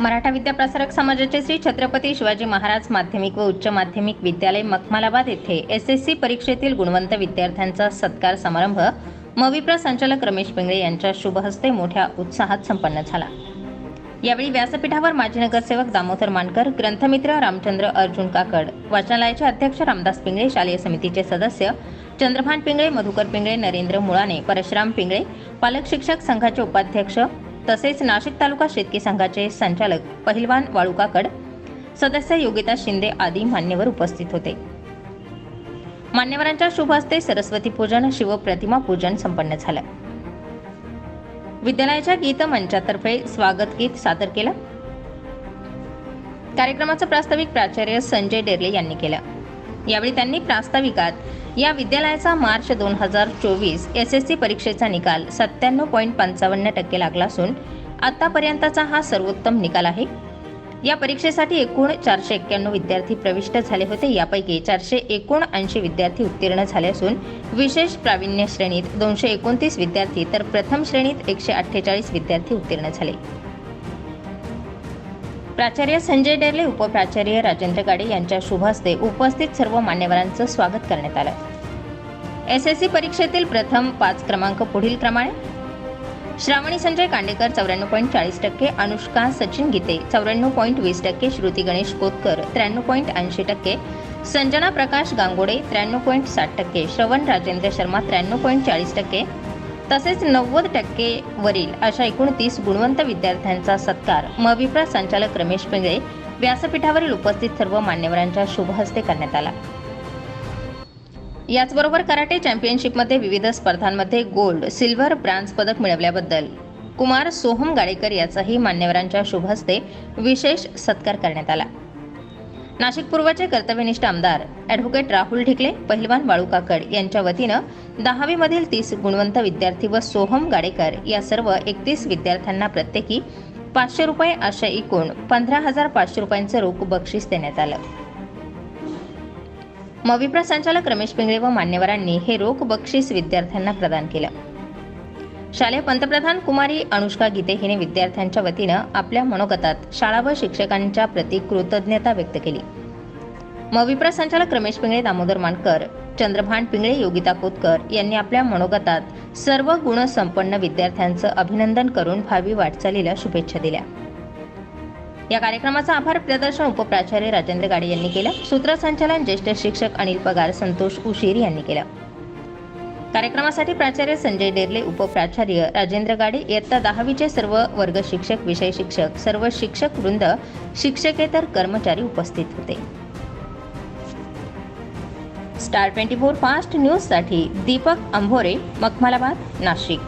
मराठा विद्याप्रसारक समाजाचे श्री छत्रपती शिवाजी महाराज माध्यमिक व उच्च माध्यमिक विद्यालय मखमालाबाद येथे एस एस सी परीक्षेतील गुणवंत विद्यार्थ्यांचा सत्कार समारंभ मविप्र संचालक रमेश पिंगळे यांच्या शुभहस्ते मोठ्या उत्साहात संपन्न झाला. यावेळी व्यासपीठावर माजी नगरसेवक दामोदर मानकर ग्रंथमित्र रामचंद्र अर्जुन काकड वाचनालयाचे अध्यक्ष रामदास पिंगळे शालेय समितीचे सदस्य चंद्रभान पिंगळे मधुकर पिंगळे नरेंद्र मुळाने परशुराम पिंगळे पालक शिक्षक संघाचे उपाध्यक्ष तसेच नाशिक तालुका शेतकी संघाचे संचालक पहिलवान वाळुकाकड सदस्य योगिता शिंदे आदी मान्यवर उपस्थित होते. मान्यवरांच्या शुभ हस्ते सरस्वती पूजन शिवप्रतिमा पूजन संपन्न झालं. विद्यालयाच्या गीत मंचातर्फे स्वागत गीत सादर केलं. कार्यक्रमाचं प्रास्ताविक प्राचार्य संजय डेर्ले यांनी केलं. यावेळी त्यांनी प्रास्ताविकात या विद्यालयाचा मार्च दोन हजार चोवीस एस एस सी परीक्षेचा निकाल सत्त्याण्णव पॉईंट पंचावन्न टक्के लागला असून आतापर्यंतचा हा सर्वोत्तम निकाल आहे. या परीक्षेसाठी एकूण चारशे एक्क्याण्णव विद्यार्थी प्रविष्ट झाले होते. यापैकी चारशे एकोणऐंशी विद्यार्थी उत्तीर्ण झाले असून विशेष प्रावीण्य श्रेणीत दोनशे एकोणतीस विद्यार्थी तर प्रथम श्रेणीत एकशे अठ्ठेचाळीस विद्यार्थी उत्तीर्ण झाले. प्राचार्य संजय डेले उपप्राचार्य राजेंद्र गाडे यांच्या शुभ हस्ते उपस्थित सर्व मान्यवरांचं स्वागत करण्यात आलं. एस एस सी परीक्षेतील प्रथम पाच क्रमांक पुढील प्रमाणे. श्रावणी संजय कांडेकर चौऱ्याण्णव पॉईंट चाळीस टक्के. अनुष्का सचिन गीते चौऱ्याण्णव पॉईंट वीस टक्के. श्रुती गणेश कोतकर त्र्याण्णव पॉईंट ऐंशी टक्के. संजना प्रकाश गांगोडे त्र्याण्णव पॉईंट साठ टक्के. श्रवण राजेंद्र शर्मा त्र्याण्णव पॉईंट चाळीस टक्के. तसेच नव्वद टक्के वरील अशा एकोणतीस गुणवंत विद्यार्थ्यांचा सत्कार मविप्रा संचालक रमेश पिंगळे व्यासपीठावरील उपस्थित सर्व मान्यवरांच्या शुभ हस्ते करण्यात आला. याचबरोबर कराटे चॅम्पियनशिपमध्ये विविध स्पर्धांमध्ये गोल्ड सिल्व्हर ब्रांज पदक मिळवल्याबद्दल कुमार सोहम गाडेकर याचाही मान्यवरांच्या शुभ हस्ते विशेष सत्कार करण्यात आला. नाशिक पूर्वचे कर्तव्यनिष्ठ आमदार ॲडव्होकेट राहुल ढिकले पहिलवान बाळू काकड यांच्या वतीनं दहावीमधील तीस गुणवंत विद्यार्थी व सोहम गाडेकर या सर्व एकतीस विद्यार्थ्यांना प्रत्येकी पाचशे रुपये अशा एकूण पंधरा हजार पाचशे रुपयांचं रोख बक्षीस देण्यात आलं. मविप्रा संचालक रमेश पिंगळे व मान्यवरांनी हे रोख बक्षीस विद्यार्थ्यांना प्रदान केलं. शालेय पंतप्रधान कुमारी अनुष्का गीते हिने विद्यार्थ्यांच्या वतीनं आपल्या मनोगतात शाळा व शिक्षकांच्या प्रती कृतज्ञता व्यक्त केली. मविप्रा संचालक रमेश पिंगळे दामोदर मानकर चंद्रभान पिंगळे योगिता कोतकर यांनी आपल्या मनोगतात सर्व गुणसंपन्न विद्यार्थ्यांचं अभिनंदन करून भावी वाटचालीला शुभेच्छा दिल्या. या कार्यक्रमाचा आभार प्रदर्शन उपप्राचार्य राजेंद्र गाडे यांनी केलं. सूत्रसंचालन ज्येष्ठ शिक्षक अनिल पगार संतोष उशीर यांनी केलं. कार्यक्रमासाठी प्राचार्य संजय डेरले उपप्राचार्य राजेंद्र गाडे इयत्ता दहावीचे सर्व वर्ग शिक्षक विषय शिक्षक सर्व शिक्षक वृंद शिक्षकेतर कर्मचारी उपस्थित होते. स्टार ट्वेंटी फोर फास्ट न्यूजसाठी दीपक अंभोरे मखमालाबाद नाशिक.